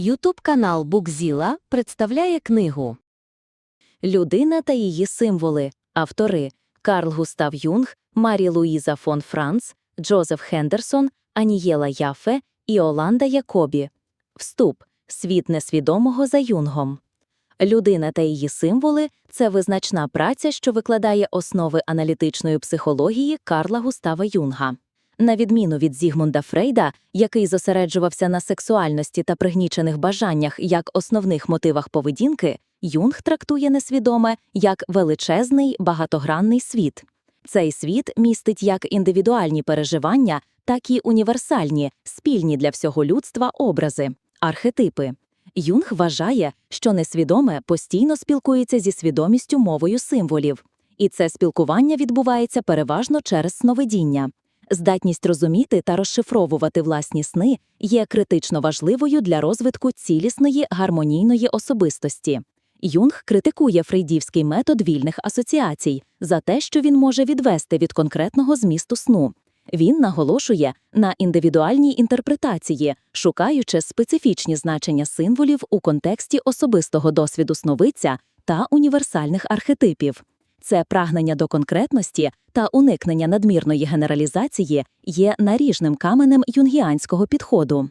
Ютуб канал Букзіла представляє книгу Людина та її символи. Автори Карл Густав Юнг, Марі Луїза фон Франц, Джозеф Хендерсон, Анієла Яфе і Оланда Якобі. Вступ. Світ несвідомого за Юнгом. Людина та її символи це визначна праця, що викладає основи аналітичної психології Карла Густава Юнга. На відміну від Зігмунда Фрейда, який зосереджувався на сексуальності та пригнічених бажаннях як основних мотивах поведінки, Юнг трактує несвідоме як величезний багатогранний світ. Цей світ містить як індивідуальні переживання, так і універсальні, спільні для всього людства образи, архетипи. Юнг вважає, що несвідоме постійно спілкується зі свідомістю мовою символів, і це спілкування відбувається переважно через сновидіння. Здатність розуміти та розшифровувати власні сни є критично важливою для розвитку цілісної гармонійної особистості. Юнг критикує фрейдівський метод вільних асоціацій за те, що він може відвести від конкретного змісту сну. Він наголошує на індивідуальній інтерпретації, шукаючи специфічні значення символів у контексті особистого досвіду сновидця та універсальних архетипів. Це прагнення до конкретності та уникнення надмірної генералізації є наріжним каменем юнгіанського підходу.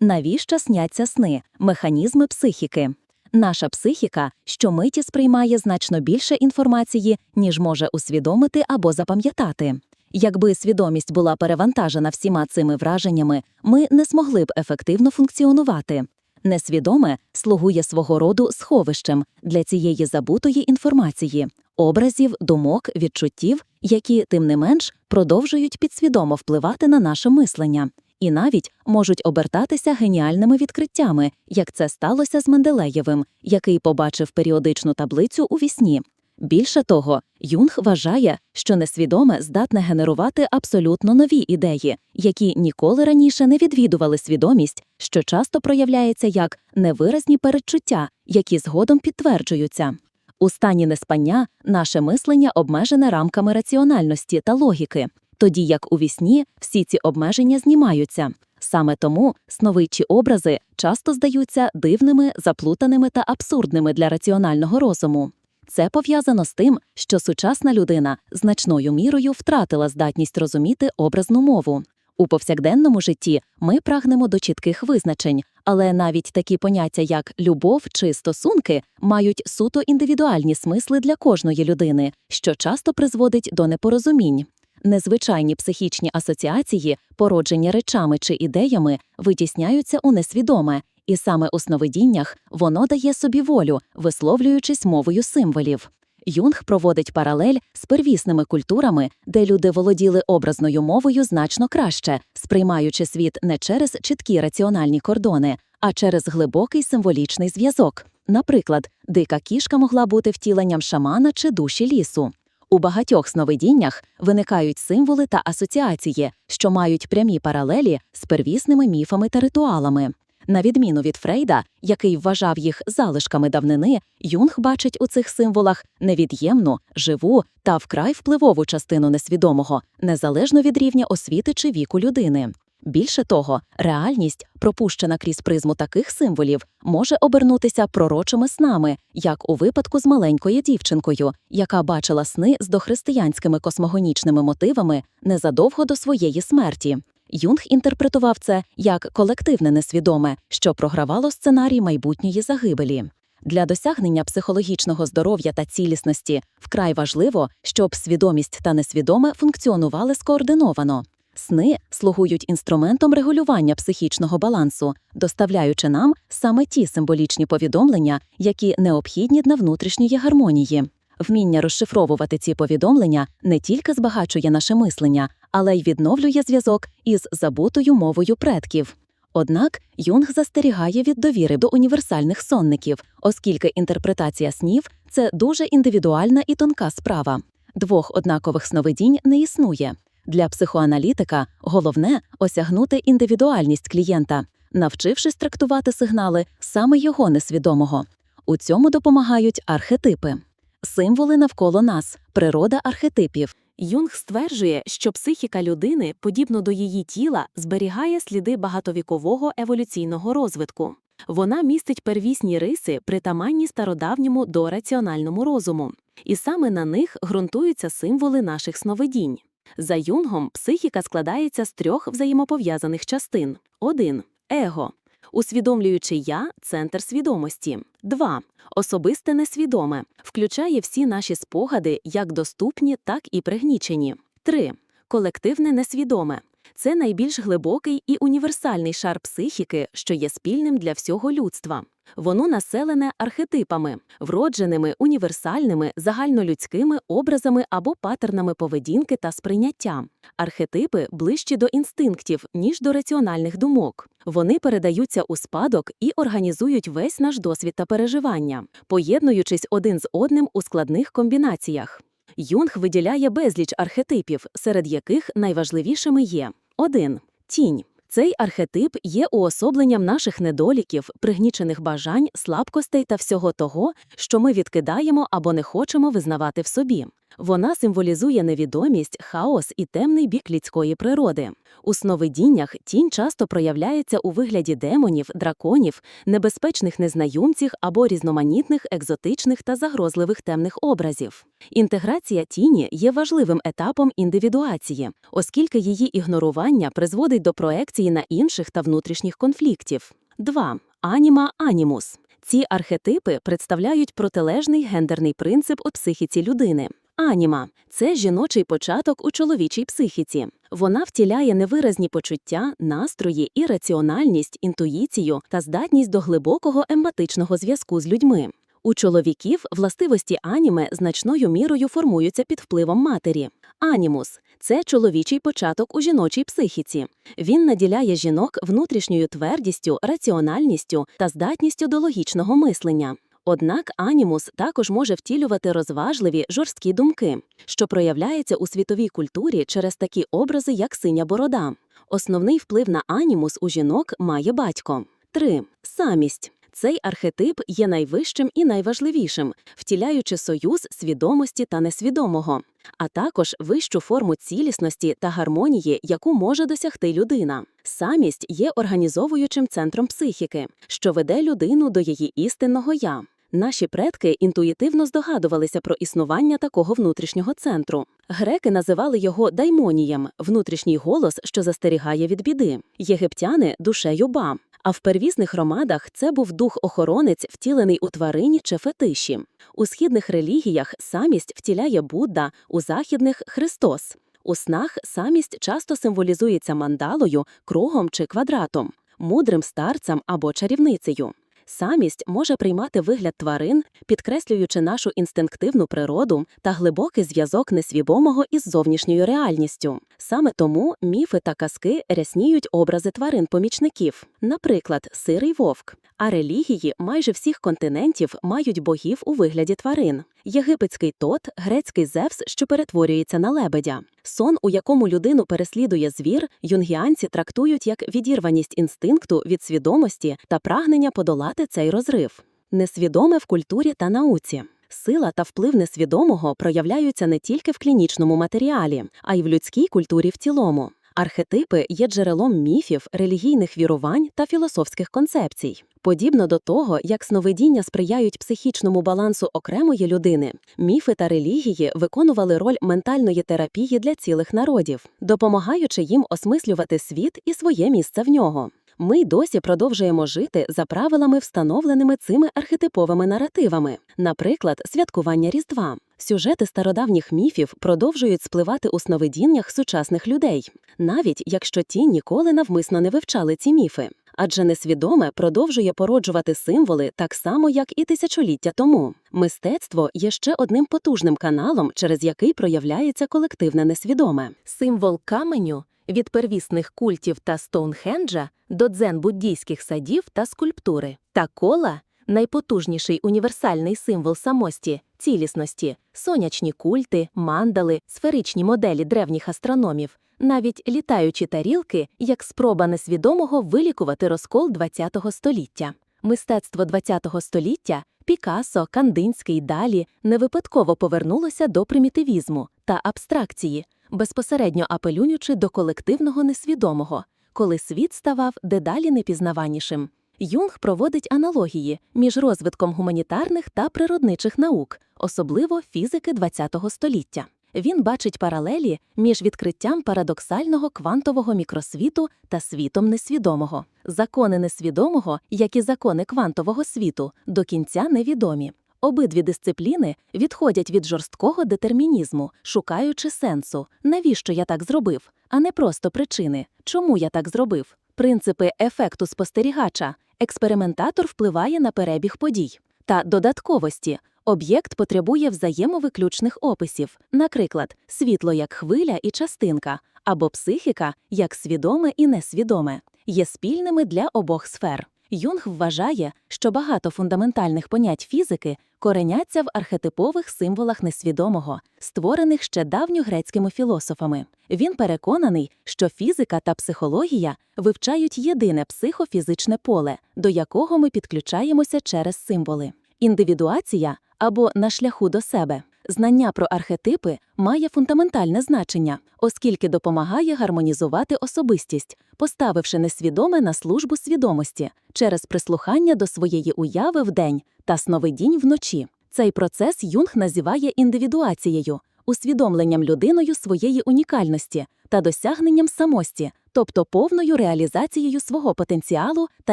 Навіщо сняться сни, механізми психіки? Наша психіка щомиті сприймає значно більше інформації, ніж може усвідомити або запам'ятати. Якби свідомість була перевантажена всіма цими враженнями, ми не змогли б ефективно функціонувати. Несвідоме слугує свого роду сховищем для цієї забутої інформації, образів, думок, відчуттів, які, тим не менш, продовжують підсвідомо впливати на наше мислення і навіть можуть обертатися геніальними відкриттями, як це сталося з Менделеєвим, який побачив періодичну таблицю у вісні. Більше того, Юнг вважає, що несвідоме здатне генерувати абсолютно нові ідеї, які ніколи раніше не відвідували свідомість, що часто проявляється як невиразні передчуття, які згодом підтверджуються. У стані неспання наше мислення обмежене рамками раціональності та логіки, тоді як у вісні всі ці обмеження знімаються. Саме тому сновидчі образи часто здаються дивними, заплутаними та абсурдними для раціонального розуму. Це пов'язано з тим, що сучасна людина значною мірою втратила здатність розуміти образну мову. У повсякденному житті ми прагнемо до чітких визначень, але навіть такі поняття, як любов чи стосунки, мають суто індивідуальні смисли для кожної людини, що часто призводить до непорозумінь. Незвичайні психічні асоціації, породжені речами чи ідеями, витісняються у несвідоме, і саме у сновидіннях воно дає собі волю, висловлюючись мовою символів. Юнг проводить паралель з первісними культурами, де люди володіли образною мовою значно краще, сприймаючи світ не через чіткі раціональні кордони, а через глибокий символічний зв'язок. Наприклад, дика кішка могла бути втіленням шамана чи душі лісу. У багатьох сновидіннях виникають символи та асоціації, що мають прямі паралелі з первісними міфами та ритуалами. На відміну від Фрейда, який вважав їх залишками давнини, Юнг бачить у цих символах невід'ємну, живу та вкрай впливову частину несвідомого, незалежно від рівня освіти чи віку людини. Більше того, реальність, пропущена крізь призму таких символів, може обернутися пророчими снами, як у випадку з маленькою дівчинкою, яка бачила сни з дохристиянськими космогонічними мотивами незадовго до своєї смерті. Юнг інтерпретував це як колективне несвідоме, що програвало сценарій майбутньої загибелі. Для досягнення психологічного здоров'я та цілісності вкрай важливо, щоб свідомість та несвідоме функціонували скоординовано. Сни слугують інструментом регулювання психічного балансу, доставляючи нам саме ті символічні повідомлення, які необхідні для внутрішньої гармонії. Вміння розшифровувати ці повідомлення не тільки збагачує наше мислення, але й відновлює зв'язок із забутою мовою предків. Однак Юнг застерігає від довіри до універсальних сонників, оскільки інтерпретація снів це дуже індивідуальна і тонка справа. Двох однакових сновидінь не існує. Для психоаналітика головне осягнути індивідуальність клієнта, навчившись трактувати сигнали саме його несвідомого. У цьому допомагають архетипи. Символи навколо нас, природа архетипів. Юнг стверджує, що психіка людини, подібно до її тіла, зберігає сліди багатовікового еволюційного розвитку. Вона містить первісні риси, притаманні стародавньому дораціональному розуму. І саме на них ґрунтуються символи наших сновидінь. За Юнгом психіка складається з трьох взаємопов'язаних частин. 1. Его. Усвідомлюючи я центр свідомості. 2. Особисте несвідоме включає всі наші спогади, як доступні, так і пригнічені. 3. Колективне несвідоме. Це найбільш глибокий і універсальний шар психіки, що є спільним для всього людства. Воно населене архетипами, вродженими, універсальними, загальнолюдськими образами або патернами поведінки та сприйняття. Архетипи ближчі до інстинктів, ніж до раціональних думок. Вони передаються у спадок і організують весь наш досвід та переживання, поєднуючись один з одним у складних комбінаціях. Юнг виділяє безліч архетипів, серед яких найважливішими є 1. Тінь. Цей архетип є уособленням наших недоліків, пригнічених бажань, слабкостей та всього того, що ми відкидаємо або не хочемо визнавати в собі. Вона символізує невідомість, хаос і темний бік людської природи. У сновидіннях тінь часто проявляється у вигляді демонів, драконів, небезпечних незнайомців або різноманітних екзотичних та загрозливих темних образів. Інтеграція тіні є важливим етапом індивідуації, оскільки її ігнорування призводить до проекції на інших та внутрішніх конфліктів. 2. Аніма анімус. Ці архетипи представляють протилежний гендерний принцип у психіці людини. Аніма це жіночий початок у чоловічій психіці. Вона втіляє невиразні почуття, настрої і раціональність, інтуїцію та здатність до глибокого емпатичного зв'язку з людьми. У чоловіків властивості аніме значною мірою формуються під впливом матері. Анімус це чоловічий початок у жіночій психіці. Він наділяє жінок внутрішньою твердістю, раціональністю та здатністю до логічного мислення. Однак анімус також може втілювати розважливі, жорсткі думки, що проявляється у світовій культурі через такі образи, як синя борода. Основний вплив на анімус у жінок має батько. 3. Самість. Цей архетип є найвищим і найважливішим, втіляючи союз свідомості та несвідомого, а також вищу форму цілісності та гармонії, яку може досягти людина. Самість є організовуючим центром психіки, що веде людину до її істинного я. Наші предки інтуїтивно здогадувалися про існування такого внутрішнього центру. Греки називали його даймонієм внутрішній голос, що застерігає від біди, єгиптяни душею ба. А в первісних громадах це був дух-охоронець, втілений у тварині чи фетиші. У східних релігіях самість втіляє Будда, у західних Христос. У снах самість часто символізується мандалою, кругом чи квадратом, мудрим старцем або чарівницею. Самість може приймати вигляд тварин, підкреслюючи нашу інстинктивну природу та глибокий зв'язок несвідомого із зовнішньою реальністю. Саме тому міфи та казки рясніють образи тварин-помічників, наприклад, сирий вовк. А релігії майже всіх континентів мають богів у вигляді тварин: єгипетський тот, грецький зевс, що перетворюється на лебедя. Сон, у якому людину переслідує звір, юнгіанці трактують як відірваність інстинкту від свідомості та прагнення подолати цей розрив. Несвідоме в культурі та науці. Сила та вплив несвідомого проявляються не тільки в клінічному матеріалі, а й в людській культурі в цілому. Архетипи є джерелом міфів, релігійних вірувань та філософських концепцій. Подібно до того, як сновидіння сприяють психічному балансу окремої людини, міфи та релігії виконували роль ментальної терапії для цілих народів, допомагаючи їм осмислювати світ і своє місце в нього. Ми й досі продовжуємо жити за правилами, встановленими цими архетиповими наративами, наприклад, святкування Різдва. Сюжети стародавніх міфів продовжують спливати у сновидіннях сучасних людей, навіть якщо ті ніколи навмисно не вивчали ці міфи. Адже несвідоме продовжує породжувати символи так само, як і тисячоліття тому. Мистецтво є ще одним потужним каналом, через який проявляється колективне несвідоме. Символ каменю від первісних культів та Стоунхенджа до дзен-буддійських садів та скульптури. Та кола найпотужніший універсальний символ самості, цілісності, сонячні культи, мандали, сферичні моделі древніх астрономів, навіть літаючі тарілки як спроба несвідомого вилікувати розкол ХХ століття. Мистецтво ХХ століття Пікассо, Кандинський далі не випадково повернулося до примітивізму та абстракції, безпосередньо апелюючи до колективного несвідомого, коли світ ставав дедалі непізнаванішим. Юнг проводить аналогії між розвитком гуманітарних та природничих наук, особливо фізики ХХ століття. Він бачить паралелі між відкриттям парадоксального квантового мікросвіту та світом несвідомого. Закони несвідомого, як і закони квантового світу, до кінця невідомі. Обидві дисципліни відходять від жорсткого детермінізму, шукаючи сенсу, навіщо я так зробив, а не просто причини, чому я так зробив. Принципи ефекту спостерігача. Експериментатор впливає на перебіг подій. Та додатковості. Об'єкт потребує взаємовиключних описів, наприклад, світло як хвиля і частинка, або психіка як свідоме і несвідоме, є спільними для обох сфер. Юнг вважає, що багато фундаментальних понять фізики кореняться в архетипових символах несвідомого, створених ще давньогрецькими філософами. Він переконаний, що фізика та психологія вивчають єдине психофізичне поле, до якого ми підключаємося через символи. Індивідуація або на шляху до себе. Знання про архетипи має фундаментальне значення, оскільки допомагає гармонізувати особистість, поставивши несвідоме на службу свідомості через прислухання до своєї уяви вдень та сновидінь вночі. Цей процес Юнг називає індивідуацією, усвідомленням людиною своєї унікальності та досягненням самості, тобто повною реалізацією свого потенціалу та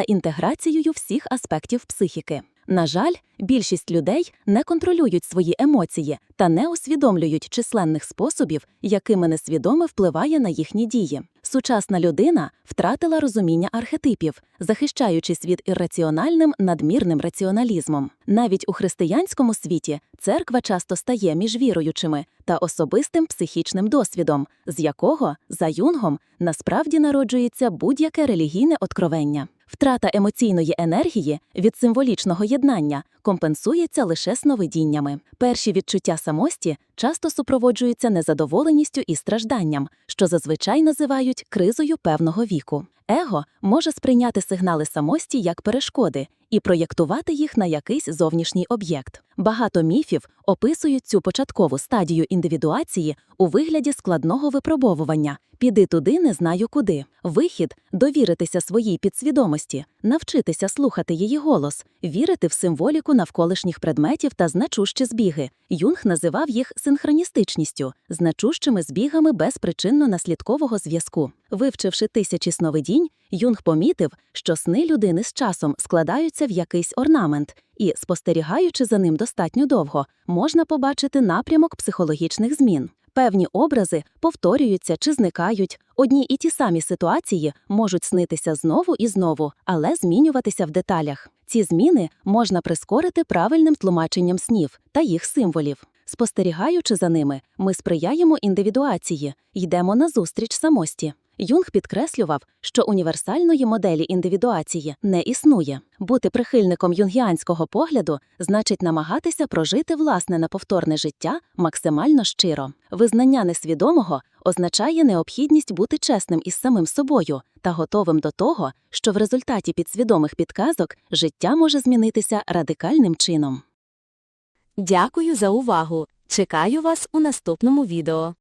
інтеграцією всіх аспектів психіки. На жаль, більшість людей не контролюють свої емоції та не усвідомлюють численних способів, якими несвідоме впливає на їхні дії. Сучасна людина втратила розуміння архетипів, захищаючись від ірраціональним надмірним раціоналізмом. Навіть у християнському світі церква часто стає між віруючими та особистим психічним досвідом, з якого, за юнгом, насправді народжується будь-яке релігійне откровення. Втрата емоційної енергії від символічного єднання компенсується лише сновидіннями. Перші відчуття самості часто супроводжуються незадоволеністю і стражданням, що зазвичай називають кризою певного віку. Его може сприйняти сигнали самості як перешкоди і проєктувати їх на якийсь зовнішній об'єкт. Багато міфів описують цю початкову стадію індивідуації у вигляді складного випробовування. Піди туди, не знаю куди. Вихід довіритися своїй підсвідомості, навчитися слухати її голос, вірити в символіку навколишніх предметів та значущі збіги. Юнг називав їх синхроністичністю, значущими збігами безпричинно-наслідкового зв'язку. Вивчивши тисячі сновидінь, Юнг помітив, що сни людини з часом складаються в якийсь орнамент, і, спостерігаючи за ним достатньо довго, можна побачити напрямок психологічних змін. Певні образи повторюються чи зникають. Одні і ті самі ситуації можуть снитися знову і знову, але змінюватися в деталях. Ці зміни можна прискорити правильним тлумаченням снів та їх символів. Спостерігаючи за ними, ми сприяємо індивідуації, йдемо назустріч самості. Юнг підкреслював, що універсальної моделі індивідуації не існує. Бути прихильником юнгіанського погляду значить намагатися прожити власне неповторне життя максимально щиро. Визнання несвідомого означає необхідність бути чесним із самим собою та готовим до того, що в результаті підсвідомих підказок життя може змінитися радикальним чином. Дякую за увагу. Чекаю вас у наступному відео.